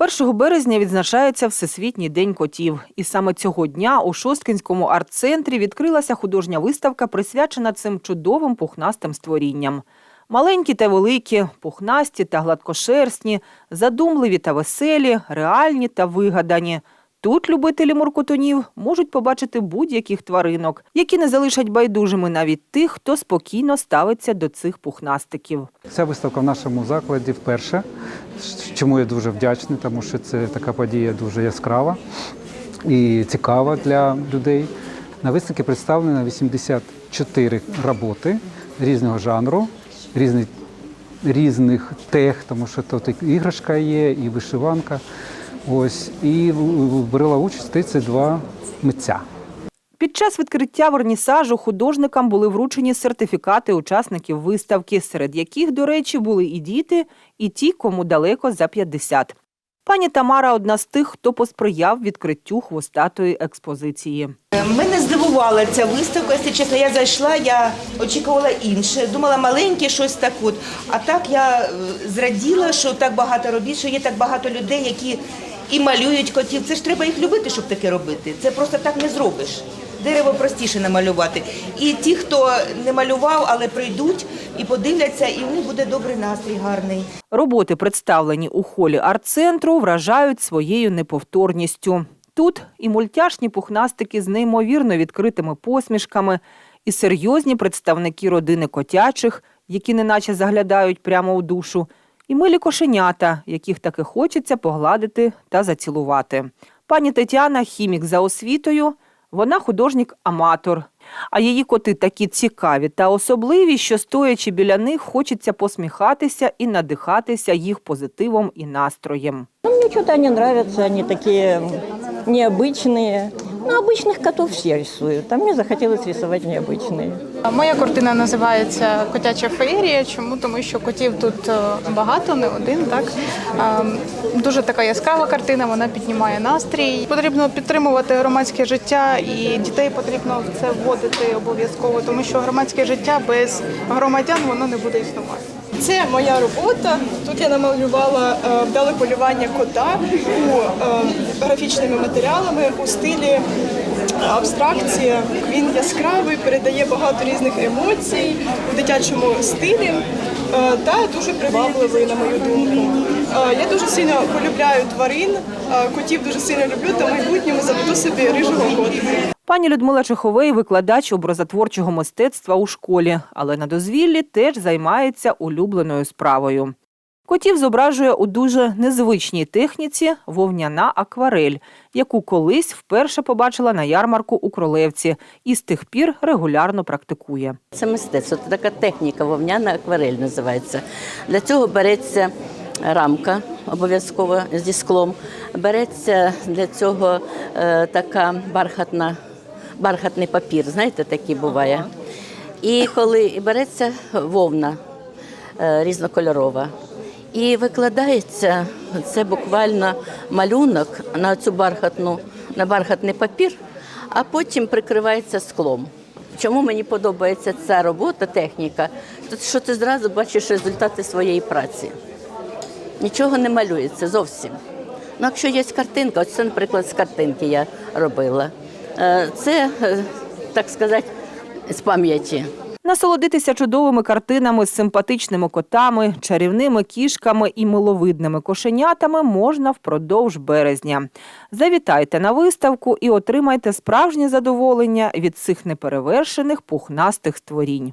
1 березня відзначається Всесвітній день котів. І саме цього дня у Шосткинському арт-центрі відкрилася художня виставка, присвячена цим чудовим пухнастим створінням. Маленькі та великі, пухнасті та гладкошерстні, задумливі та веселі, реальні та вигадані. Тут любителі муркотунів можуть побачити будь-яких тваринок, які не залишать байдужими навіть тих, хто спокійно ставиться до цих пухнастиків. Ця виставка в нашому закладі вперше, чому я дуже вдячний, тому що це така подія дуже яскрава і цікава для людей. На виставці представлено 84 роботи різного жанру, різних, різних тех, тому що тут і іграшка є, і вишиванка. Ось, і брала участь 32 митця. Під час відкриття вернісажу художникам були вручені сертифікати учасників виставки, серед яких, до речі, були і діти, і ті, кому далеко за 50. Пані Тамара одна з тих, хто посприяв відкриттю хвостатої експозиції. Мене здивувала ця виставка, якщо чесно, я зайшла, я очікувала інше. Думала маленьке щось так от. А так я е, зраділа, що так багато робіт, що є так багато людей, які і малюють котів. Це ж треба їх любити, щоб таке робити. Це просто так не зробиш. Дерево простіше намалювати. І ті, хто не малював, але прийдуть і подивляться, і у них буде добрий настрій, гарний. Роботи, представлені у холі арт-центру, вражають своєю неповторністю. Тут і мультяшні пухнастики з неймовірно відкритими посмішками, і серйозні представники родини котячих, які неначе заглядають прямо у душу, і милі кошенята, яких таки хочеться погладити та зацілувати. Пані Тетяна хімік за освітою, вона художник-аматор. А її коти такі цікаві та особливі, що стоячи біля них, хочеться посміхатися і надихатися їх позитивом і настроєм. Ну, мне что-то они нравятся, они такие необычные. Ну, обычных котов все рисуют, а мне захотелось рисовать необычные. Моя картина називається Котяча феєрія. Чому? Тому що котів тут е, багато, не один. Так Ем, дуже така яскрава картина. Вона піднімає настрій. Потрібно підтримувати громадське життя, і дітей потрібно в це вводити обов'язково, тому що громадське життя без громадян воно не буде існувати. Це моя робота. Тут я намалювала е, вдале полювання кота у е, графічними матеріалами у стилі абстракція. Він яскравий, передає багато різних емоцій у дитячому стилі е, та дуже привабливий, на мою думку. Е, Я дуже сильно полюбляю тварин, е, котів дуже сильно люблю, та в майбутньому заведу собі рижого котика. Пані Людмила Чеховей – викладач образотворчого мистецтва у школі, але на дозвіллі теж займається улюбленою справою. Котів зображує у дуже незвичній техніці вовняна акварель, яку колись вперше побачила на ярмарку у Кролевці і з тих пір регулярно практикує. Це мистецтво, це така техніка, вовняна акварель називається. Для цього береться рамка обов'язково зі склом, береться для цього е, така бархатна, бархатний папір, знаєте, такий буває. І коли береться вовна е, різнокольорова. І викладається це буквально малюнок на цю бархатну, на бархатний папір, а потім прикривається склом. Чому мені подобається ця робота, техніка? То що ти зразу бачиш результати своєї праці. Нічого не малюється зовсім. Ну, якщо є картинка, ось це, наприклад, з картинки я робила. Е, Це, е, так сказати, з пам'яті. Насолодитися чудовими картинами з симпатичними котами, чарівними кішками і миловидними кошенятами можна впродовж березня. Завітайте на виставку і отримайте справжнє задоволення від цих неперевершених пухнастих створінь.